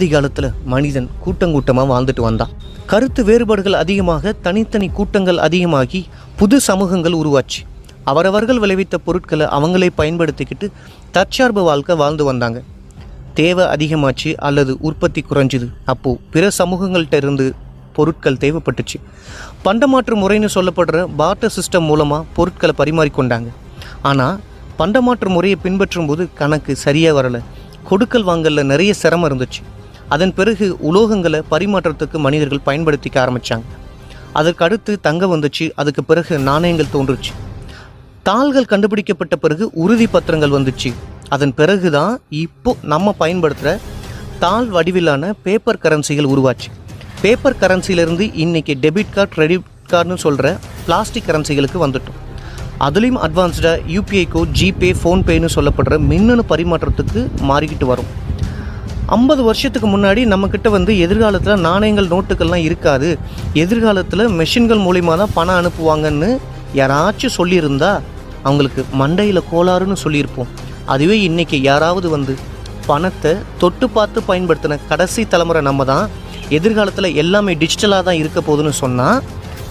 ஆதிகாலத்தில் மனிதன் கூட்டங்கூட்டமாக வாழ்ந்துட்டு வந்தான். கருத்து வேறுபாடுகள் அதிகமாக தனித்தனி கூட்டங்கள் அதிகமாகி புது சமூகங்கள் உருவாச்சு. அவரவர்கள் விளைவித்த பொருட்களை அவங்களே பயன்படுத்திக்கிட்டு தற்சார்பு வாழ்க்கை வாழ்ந்து வந்தாங்க. தேவை அதிகமாச்சு அல்லது உற்பத்தி குறைஞ்சிது. அப்போது பிற சமூகங்கள்கிட்ட இருந்து பொருட்கள் தேவைப்பட்டுச்சு. பண்டமாற்று முறைன்னு சொல்லப்படுற பார்ட்டர் சிஸ்டம் மூலமாக பொருட்களை பரிமாறிக்கொண்டாங்க. ஆனால் பண்டமாற்று முறையை பின்பற்றும் போது கணக்கு சரியாக வரலை. கொடுக்கல் வாங்கல்ல நிறைய சிரமம் இருந்துச்சு. அதன் பிறகு உலோகங்களை பரிமாற்றத்துக்கு மனிதர்கள் பயன்படுத்திக்க ஆரம்பித்தாங்க அதற்கு அடுத்து தங்கம் வந்துச்சு அதுக்கு பிறகு நாணயங்கள் தோன்றுச்சு. தாள்கள் கண்டுபிடிக்கப்பட்ட பிறகு உறுதி பத்திரங்கள் வந்துச்சு. அதன் பிறகு தான் இப்போ நம்ம பயன்படுத்துகிற தாள் வடிவிலான பேப்பர் கரன்சிகள் உருவாச்சு. பேப்பர் கரன்சியிலேருந்து இன்றைக்கி டெபிட் கார்டு கிரெடிட் கார்டுன்னு சொல்கிற பிளாஸ்டிக் கரன்சிகளுக்கு வந்துட்டோம். அதுலேயும் அட்வான்ஸ்டாக யூபிஐ கோட் ஜிபே ஃபோன்பேன்னு சொல்லப்படுற மின்னணு பரிமாற்றத்துக்கு மாறிக்கிட்டு வரும். ஐம்பது வருஷத்துக்கு முன்னாடி நம்மக்கிட்ட வந்து எதிர்காலத்தில் நாணயங்கள் நோட்டுகள்லாம் இருக்காது. எதிர்காலத்தில் மெஷின்கள் மூலிமா தான் பணம் அனுப்புவாங்கன்னு யாராச்சும் சொல்லியிருந்தா அவங்களுக்கு மண்டையில் கோளாறுன்னு சொல்லியிருப்போம். அதுவே இன்றைக்கி யாராவது வந்து பணத்தை தொட்டு பார்த்து பயன்படுத்தின கடைசி தலைமுறை நம்ம தான். எதிர்காலத்தில் எல்லாமே டிஜிட்டலாக தான் இருக்க போகுதுன்னு சொன்னால்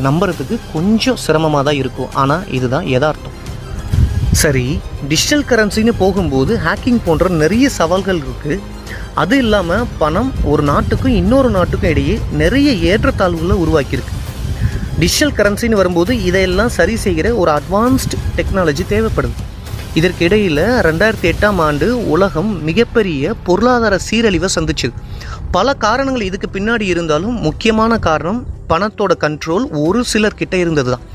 நம்புறதுக்கு கொஞ்சம் சிரமமாக தான் இருக்கும். ஆனால் இதுதான் யதார்த்தம். சரி டிஜிட்டல் கரன்சின்னு போகும்போது ஹேக்கிங் போன்ற நிறைய சவால்கள் இருக்குது அது இல்லாமல் பணம் ஒரு நாட்டுக்கும் இன்னொரு நாட்டுக்கும் இடையே நிறைய ஏற்றத்தாழ்வுகளை உருவாக்கியிருக்கு. டிஜிட்டல் கரன்சின்னு வரும்போது இதையெல்லாம் சரி செய்கிற ஒரு அட்வான்ஸ்டு டெக்னாலஜி தேவைப்படுது. இதற்கு இடையில் ரெண்டாயிரத்தி எட்டாம் ஆண்டு உலகம் மிகப்பெரிய பொருளாதார சீரழிவை சந்திச்சுது பல காரணங்கள் இதுக்கு பின்னாடி இருந்தாலும் முக்கியமான காரணம் பணத்தோட கண்ட்ரோல் ஒரு சிலர் கிட்டே இருந்தது தான்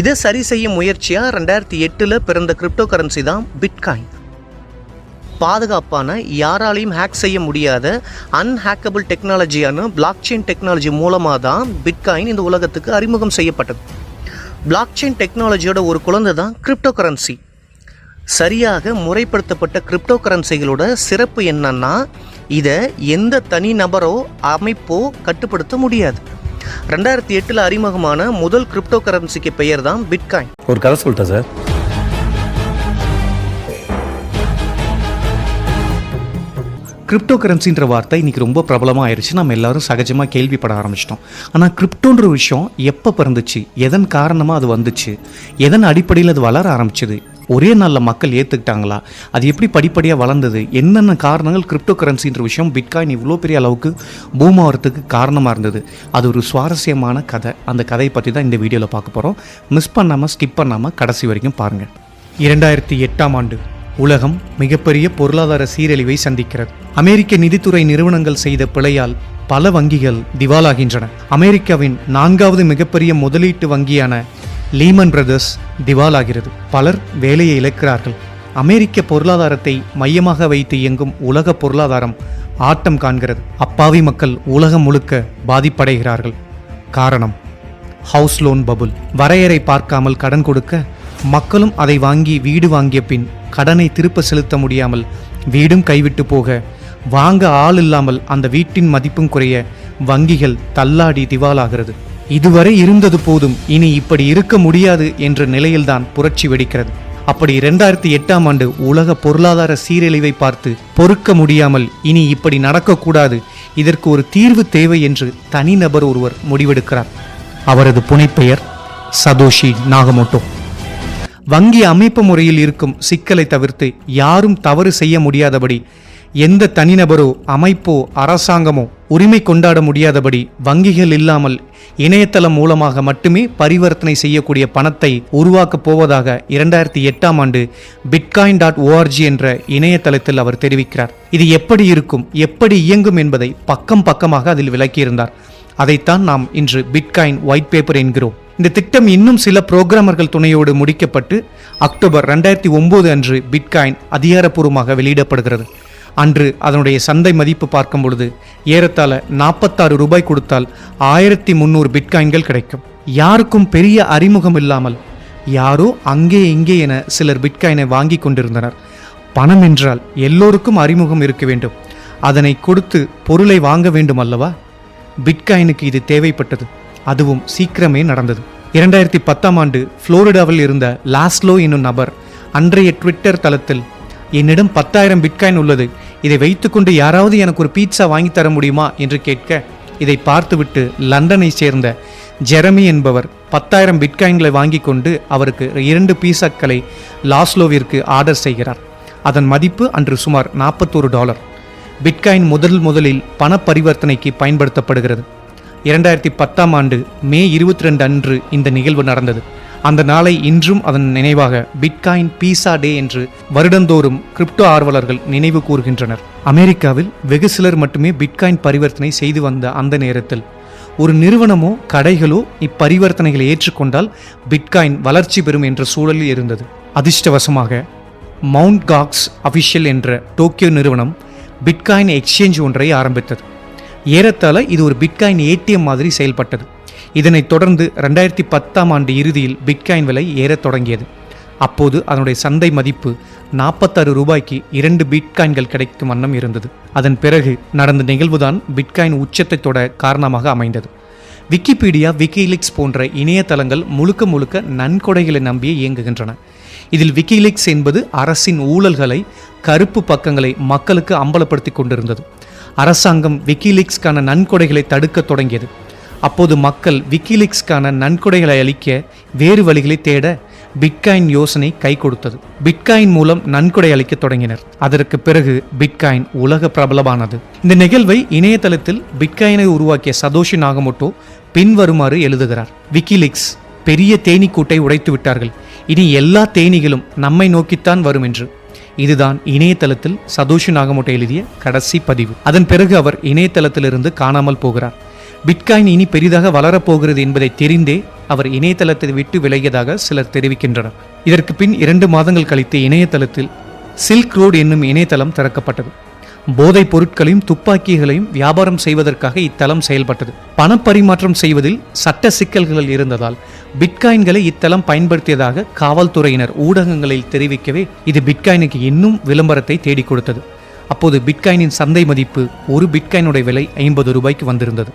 இதை சரி செய்ய முயற்சியாக ரெண்டாயிரத்தி எட்டில் பிறந்த கிரிப்டோ கரன்சி தான் பிட்காயின் பாதுகாப்பான யாராலையும் ஹேக் செய்ய முடியாத அன்ஹேக்கபிள் டெக்னாலஜியான பிளாக் செயின் டெக்னாலஜி மூலமாக தான் பிட்காயின் இந்த உலகத்துக்கு அறிமுகம் செய்யப்பட்டது. பிளாக் செயின் டெக்னாலஜியோட ஒரு குழந்தை தான் கிரிப்டோ கரன்சி சரியாக முறைப்படுத்தப்பட்ட கிரிப்டோ கரன்சிகளோட சிறப்பு என்னன்னா இதை எந்த தனி நபரோ அமைப்போ கட்டுப்படுத்த முடியாது. ரெண்டாயிரத்தி எட்டில் அறிமுகமான முதல் கிரிப்டோ கரன்சிக்கு பெயர் தான் பிட்காயின் ஒரு கதை சொல்லிட்டேன் சார். கிரிப்டோ கரன்சின்ற வார்த்தை இன்றைக்கி ரொம்ப பிரபலமாக ஆயிடுச்சு நம்ம எல்லாரும் சகஜமாக கேள்விப்பட ஆரம்பிச்சிட்டோம். ஆனால் கிரிப்டோன்ற விஷயம் எப்போ பிறந்துச்சு? எதன் காரணமாக அது வந்துச்சு? எதன் அடிப்படையில் அது வளர ஆரம்பிச்சது? ஒரே நாளில் மக்கள் ஏற்றுக்கிட்டாங்களா அது எப்படி படிப்படியாக வளர்ந்தது? என்னென்ன காரணங்கள் கிரிப்டோ கரன்சின்ற விஷயம்? பிட்காயின் இவ்வளோ பெரிய அளவுக்கு பூம் ஆகிறதுக்கு காரணமாக இருந்தது? அது ஒரு சுவாரஸ்யமான கதை. அந்த கதையை பற்றி தான் இந்த வீடியோவில் பார்க்க போகிறோம் மிஸ் பண்ணாமல் ஸ்கிப் பண்ணாமல் கடைசி வரைக்கும் பாருங்கள் இரண்டாயிரத்தி எட்டாம் ஆண்டு. உலகம் மிகப்பெரிய பொருளாதார சீரழிவை சந்திக்கிறது. அமெரிக்க நிதித்துறை நிறுவனங்கள் செய்த பிழையால் பல வங்கிகள் திவாலாகின்றன. அமெரிக்காவின் நான்காவது மிகப்பெரிய முதலீட்டு வங்கியான லீமன் பிரதர்ஸ் திவாலாகிறது. பலர் வேலையை இழக்கிறார்கள். அமெரிக்க பொருளாதாரத்தை மையமாக வைத்து இயங்கும் உலக பொருளாதாரம் ஆட்டம் காண்கிறது. அப்பாவி மக்கள் உலகம் முழுக்க பாதிப்படைகிறார்கள். காரணம் ஹவுஸ் லோன் பபுல் வரையறை பார்க்காமல் கடன் கொடுக்க மக்களும் அதை வாங்கி வீடு வாங்கிய பின் கடனை திருப்ப செலுத்த முடியாமல் வீடும் கைவிட்டு போக வாங்க ஆள் இல்லாமல் அந்த வீட்டின் மதிப்பும் குறைய வங்கிகள் தள்ளாடி திவாலாகிறது. இதுவரை இருந்தது போதும் இனி இப்படி இருக்க முடியாது என்ற நிலையில்தான் புரட்சி வெடிக்கிறது. அப்படி இரண்டாயிரத்தி எட்டாம் ஆண்டு உலக பொருளாதார சீரழிவை பார்த்து பொறுக்க முடியாமல் இனி இப்படி நடக்கக்கூடாது இதற்கு ஒரு தீர்வு தேவை என்று தனிநபர் ஒருவர் முடிவெடுக்கிறார். அவரது புனைப்பெயர் சதோஷி நாகமோட்டோ. வங்கி அமைப்பு முறையில் இருக்கும் சிக்கலை தவிர்த்து யாரும் தவறு செய்ய முடியாதபடி எந்த தனிநபரோ அமைப்போ அரசாங்கமோ உரிமை கொண்டாட முடியாதபடி வங்கிகள் இல்லாமல் இணையதளம் மூலமாக மட்டுமே பரிவர்த்தனை செய்யக்கூடிய பணத்தை உருவாக்கப் போவதாக இரண்டாயிரத்தி எட்டாம் ஆண்டு பிட்காயின் டாட் ஓஆர்ஜி என்ற இணையதளத்தில் அவர் தெரிவிக்கிறார். இது எப்படி இருக்கும் எப்படி இயங்கும் என்பதை பக்கம் பக்கமாக அதில் விளக்கியிருந்தார். அதைத்தான் நாம் இன்று பிட்காயின் ஒயிட் பேப்பர் என்கிறோம். இந்த திட்டம் இன்னும் சில புரோகிராமர்கள் துணையோடு முடிக்கப்பட்டு அக்டோபர் ரெண்டாயிரத்தி ஒன்பது அன்று பிட்காயின் அதிகாரப்பூர்வமாக வெளியிடப்படுகிறது. அன்று அதனுடைய சந்தை மதிப்பு பார்க்கும் பொழுது ஏறத்தாழ நாற்பத்தாறு ரூபாய் கொடுத்தால் ஆயிரத்தி முந்நூறு பிட்காயின்கள் கிடைக்கும். யாருக்கும் பெரிய அறிமுகம் இல்லாமல் யாரோ அங்கே இங்கே என சிலர் பிட்காயினை வாங்கி கொண்டிருந்தனர். பணம் என்றால் எல்லோருக்கும் அறிமுகம் இருக்க வேண்டும். அதனை கொடுத்து பொருளை வாங்க வேண்டும் அல்லவா? பிட்காயினுக்கு இது தேவைப்பட்டது. அதுவும் சீக்கிரமே நடந்தது. இரண்டாயிரத்தி பத்தாம் ஆண்டு புளோரிடாவில் இருந்த லாஸ்லோ என்னும் நபர் அன்றைய ட்விட்டர் தளத்தில் என்னிடம் பத்தாயிரம் பிட்காயின் உள்ளது. இதை வைத்துக்கொண்டு யாராவது எனக்கு ஒரு பீட்சா வாங்கி தர முடியுமா? என்று கேட்க இதை பார்த்துவிட்டு லண்டனை சேர்ந்த ஜெரமி என்பவர் பத்தாயிரம் பிட்காயின்களை வாங்கி கொண்டு அவருக்கு இரண்டு பீஸாக்களை லாஸ்லோவிற்கு ஆர்டர் செய்கிறார். அதன் மதிப்பு அன்று சுமார் நாற்பத்தோரு டாலர். பிட்காயின் முதல் முதலில் பண பரிவர்த்தனைக்கு பயன்படுத்தப்படுகிறது. இரண்டாயிரத்தி பத்தாம் ஆண்டு மே இருபத்தி ரெண்டு அன்று இந்த நிகழ்வு நடந்தது. அந்த நாளை இன்றும் அதன் நினைவாக பிட்காயின் பீசா டே என்று வருடந்தோறும் கிரிப்டோ ஆர்வலர்கள் நினைவு கூறுகின்றனர். அமெரிக்காவில் வெகு சிலர் மட்டுமே பிட்காயின் பரிவர்த்தனை செய்து வந்த அந்த நேரத்தில் ஒரு நிறுவனமோ கடைகளோ இப்பரிவர்த்தனைகளை ஏற்றுக்கொண்டால் பிட்காயின் வளர்ச்சி பெறும் என்ற சூழலில் இருந்தது. அதிர்ஷ்டவசமாக மவுண்ட் காக்ஸ் அஃபிஷியல் என்ற டோக்கியோ நிறுவனம் பிட்காயின் எக்ஸ்சேஞ்ச் ஒன்றை ஆரம்பித்தது. ஏறத்தாழ இது ஒரு பிட்காயின் ஏடிஎம் மாதிரி செயல்பட்டது. இதனைத் தொடர்ந்து ரெண்டாயிரத்தி பத்தாம் ஆண்டு இறுதியில் பிட்காயின் விலை ஏறத் தொடங்கியது. அப்போது அதனுடைய சந்தை மதிப்பு நாற்பத்தாறு ரூபாய்க்கு இரண்டு பிட்காயின்கள் கிடைக்கும் வண்ணம் இருந்தது. அதன் பிறகு நடந்த நிகழ்வுதான் பிட்காயின் உச்சத்தை தொட காரணமாக அமைந்தது. விக்கிபீடியா விக்கிலீக்ஸ் போன்ற இணையதளங்கள் முழுக்க முழுக்க நன்கொடைகளை நம்பியே இயங்குகின்றன. இதில் விக்கிலீக்ஸ் என்பது அரசின் ஊழல்களை கருப்பு பக்கங்களை மக்களுக்கு அம்பலப்படுத்தி கொண்டிருந்தது. அரசாங்கம் விக்கிலீக்ஸ்க்கான நன்கொடைகளை தடுக்க தொடங்கியது. அப்போது மக்கள் விக்கிலீக்ஸ்க்கான நன்கொடைகளை அளிக்க வேறு வழிகளை தேட பிட்காயின் யோசனை கை கொடுத்தது. பிட்காயின் மூலம் நன்கொடை அளிக்க தொடங்கினர். அதற்கு பிறகு பிட்காயின் உலக பிரபலமானது. இந்த நிகழ்வை இணையதளத்தில் பிட்காயினை உருவாக்கிய சதோஷி நாகமோட்டோ பின்வருமாறு எழுதுகிறார். விக்கிலீக்ஸ் பெரிய தேனீக்கூட்டை உடைத்து விட்டார்கள் இனி எல்லா தேனீகளும் நம்மை நோக்கித்தான் வரும் என்று. இதுதான் இணையதளத்தில் சதோஷி நாகமோட்டை எழுதிய கடைசி பதிவு. அதன் பிறகு அவர் இணையதளத்திலிருந்து காணாமல் போகிறார். பிட்காயின் இனி பெரிதாக வளரப்போகிறது என்பதை தெரிந்தே அவர் இணையதளத்தை விட்டு விலகியதாக சிலர் தெரிவிக்கின்றனர். இதற்கு பின் இரண்டு மாதங்கள் கழித்து இணையதளத்தில் சில்க் ரோடு என்னும் இணையதளம் திறக்கப்பட்டது. போதைப் பொருட்களையும் துப்பாக்கிகளையும் வியாபாரம் செய்வதற்காக இத்தலம் செயல்பட்டது. பணப்பரிமாற்றம் செய்வதில் சட்ட சிக்கல்கள் இருந்ததால் பிட்காயின்களை இத்தலம் பயன்படுத்தியதாக காவல்துறையினர் ஊடகங்களில் தெரிவிக்கவே இது பிட்காயினுக்கு இன்னும் விளம்பரத்தை தேடிக் கொடுத்தது. அப்போது பிட்காயினின் சந்தை மதிப்பு ஒரு பிட்காயினுடைய விலை ஐம்பது ரூபாய்க்கு வந்திருந்தது.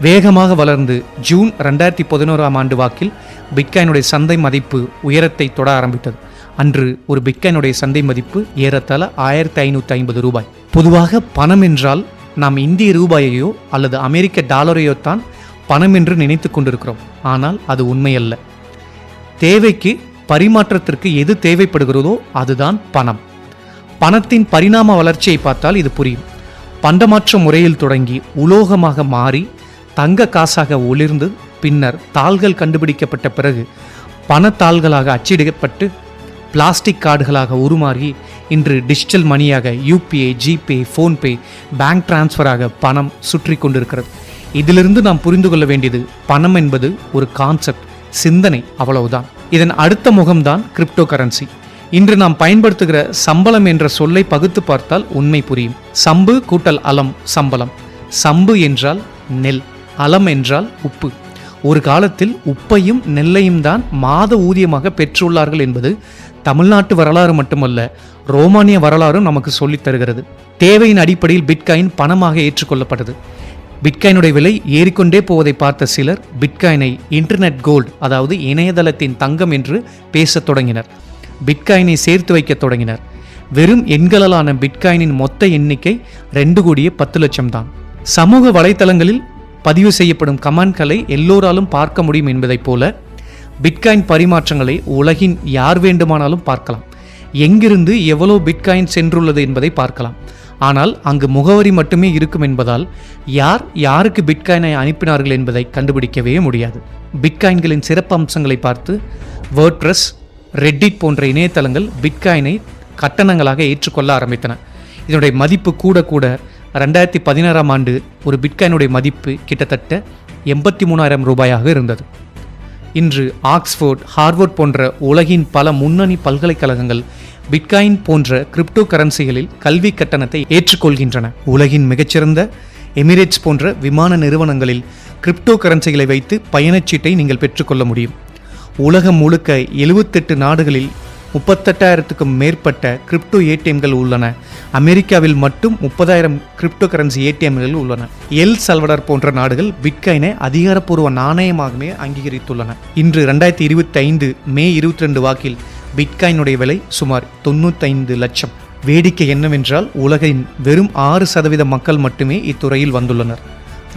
வேகமாக வளர்ந்து ஜூன் ரெண்டாயிரத்தி பதினோராம் ஆண்டு வாக்கில் பிட்காயினுடைய சந்தை மதிப்பு உயரத்தை தொட ஆரம்பித்தது. அன்று ஒரு பிட்காயினுடைய சந்தை மதிப்பு ஏறத்தாழ ஆயிரத்தி ஐநூற்றி ஐம்பது ரூபாய். பொதுவாக பணம் என்றால் நாம் இந்திய ரூபாயையோ அல்லது அமெரிக்க டாலரையோ தான் பணம் என்று நினைத்து கொண்டிருக்கிறோம். ஆனால் அது உண்மையல்ல. தேவைக்கு பரிமாற்றத்திற்கு எது தேவைப்படுகிறதோ அதுதான் பணம். பணத்தின் பரிணாம வளர்ச்சியை பார்த்தால் இது புரியும். பண்டமாற்ற முறையில் தொடங்கி உலோகமாக மாறி தங்க காசாக ஒளிர்ந்து பின்னர் தாள்கள் கண்டுபிடிக்கப்பட்ட பிறகு பணத்தாள்களாக அச்சிடப்பட்டு பிளாஸ்டிக் கார்டுகளாக உருமாறி இன்று டிஜிட்டல் மணியாக யூபிஐ ஜிபே ஃபோன்பே பேங்க் டிரான்ஸ்ஃபராக பணம் சுற்றி கொண்டிருக்கிறது. இதிலிருந்து நாம் புரிந்து கொள்ள வேண்டியது பணம் என்பது ஒரு கான்செப்ட் சிந்தனை அவ்வளவுதான். இதன் அடுத்த முகம்தான் கிரிப்டோ கரன்சி இன்று நாம் பயன்படுத்துகிற சம்பளம் என்ற சொல்லை பகுத்து பார்த்தால் உண்மை புரியும். சம்பு கூட்டல் அலம் சம்பளம். சம்பு என்றால் நெல் அலம் என்றால் உப்பு. ஒரு காலத்தில் உப்பையும் நெல்லையும் தான் மாத ஊதியமாக பெற்றுள்ளார்கள் என்பது தமிழ்நாட்டு வரலாறு மட்டுமல்ல ரோமானிய வரலாறும் நமக்கு சொல்லித் தருகிறது. தேவையின் அடிப்படையில் பிட்காயின் பணமாக ஏற்றுக்கொள்ளப்பட்டது. பிட்காயினுடைய விலை ஏறிக்கொண்டே போவதை பார்த்த சிலர் பிட்காயினை இன்டர்நெட் கோல்டு அதாவது இணையதளத்தின் தங்கம் என்று பேசத் தொடங்கினர். பிட்காயினை சேர்த்து வைக்கத் தொடங்கினர். வெறும் எண்களாலான பிட்காயினின் மொத்த எண்ணிக்கை ரெண்டு கோடியே பத்து லட்சம் தான் சமூக வலைத்தளங்களில் பதிவு செய்யப்படும் கமெண்ட்களை எல்லோராலும் பார்க்க முடியும் என்பதைப் போல பிட்காயின் பரிமாற்றங்களை உலகின் யார் வேண்டுமானாலும் பார்க்கலாம். எங்கிருந்து எவ்வளோ பிட்காயின் சென்றுள்ளது என்பதை பார்க்கலாம். ஆனால் அங்கு முகவரி மட்டுமே இருக்கும் என்பதால் யார் யாருக்கு பிட்காயினை அனுப்பினார்கள் என்பதை கண்டுபிடிக்கவே முடியாது. பிட்காயின்களின் சிறப்பு அம்சங்களை பார்த்து வேர்ட்ப்ரெஸ் ரெட்டிட் போன்ற இணையதளங்கள் பிட்காயினை கட்டணங்களாக ஏற்றுக்கொள்ள ஆரம்பித்தன. இதனுடைய மதிப்பு கூட கூட ரெண்டாயிரத்தி பதினாறாம் ஆண்டு ஒரு பிட்காயினுடைய மதிப்பு கிட்டத்தட்ட எண்பத்தி மூணாயிரம் ரூபாயாக இருந்தது. இன்று ஆக்ஸ்போர்ட் ஹார்வர்ட் போன்ற உலகின் பல முன்னணி பல்கலைக்கழகங்கள் பிட்காயின் போன்ற கிரிப்டோ கரன்சிகளில் கல்வி கட்டணத்தை ஏற்றுக்கொள்கின்றன. உலகின் மிகச்சிறந்த எமிரேட்ஸ் போன்ற விமான நிறுவனங்களில் கிரிப்டோ கரன்சிகளை வைத்து பயணச்சீட்டை நீங்கள் பெற்றுக்கொள்ள முடியும். உலகம் முழுக்க எழுபத்தெட்டு நாடுகளில் முப்பத்தெட்டாயிரத்துக்கும் மேற்பட்ட கிரிப்டோ ஏடிஎம்கள் உள்ளன. அமெரிக்காவில் மட்டும் முப்பதாயிரம் கிரிப்டோ கரன்சி ஏடிஎம்கள் உள்ளன. எல் சல்வடர் போன்ற நாடுகள் பிட்காயினை அதிகாரப்பூர்வ நாணயமாகவே அங்கீகரித்துள்ளன. இன்று ரெண்டாயிரத்தி இருபத்தி ஐந்து மே இருபத்தி ரெண்டு வாக்கில் பிட்காயினுடைய விலை சுமார் தொண்ணூத்தைந்து லட்சம். வேடிக்கை என்னவென்றால் உலகின் வெறும் ஆறு சதவீத மக்கள் மட்டுமே இத்துறையில் வந்துள்ளனர்.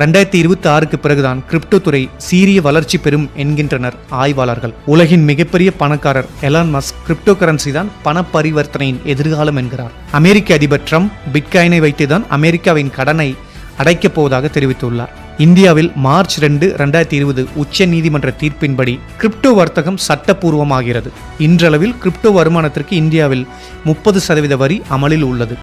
ரெண்டாயிரத்தி இருபத்தி ஆறுக்கு பிறகுதான் கிரிப்டோ துறை சீரிய வளர்ச்சி பெறும் என்கின்றனர் ஆய்வாளர்கள். உலகின் மிகப்பெரிய பணக்காரர் எலான் மஸ்க் கிரிப்டோ கரன்சி தான் பண பரிவர்த்தனையின் எதிர்காலம் என்கிறார். அமெரிக்க அதிபர் ட்ரம்ப் பிட்காயினை வைத்துதான் அமெரிக்காவின் கடனை அடைக்கப் போவதாக தெரிவித்துள்ளார். இந்தியாவில் மார்ச் ரெண்டு ரெண்டாயிரத்தி இருபது உச்ச நீதிமன்ற தீர்ப்பின்படி கிரிப்டோ வர்த்தகம் சட்டப்பூர்வமாகிறது. இன்றளவில் கிரிப்டோ வருமானத்திற்கு இந்தியாவில் முப்பது சதவீத வரி அமலில் உள்ளது.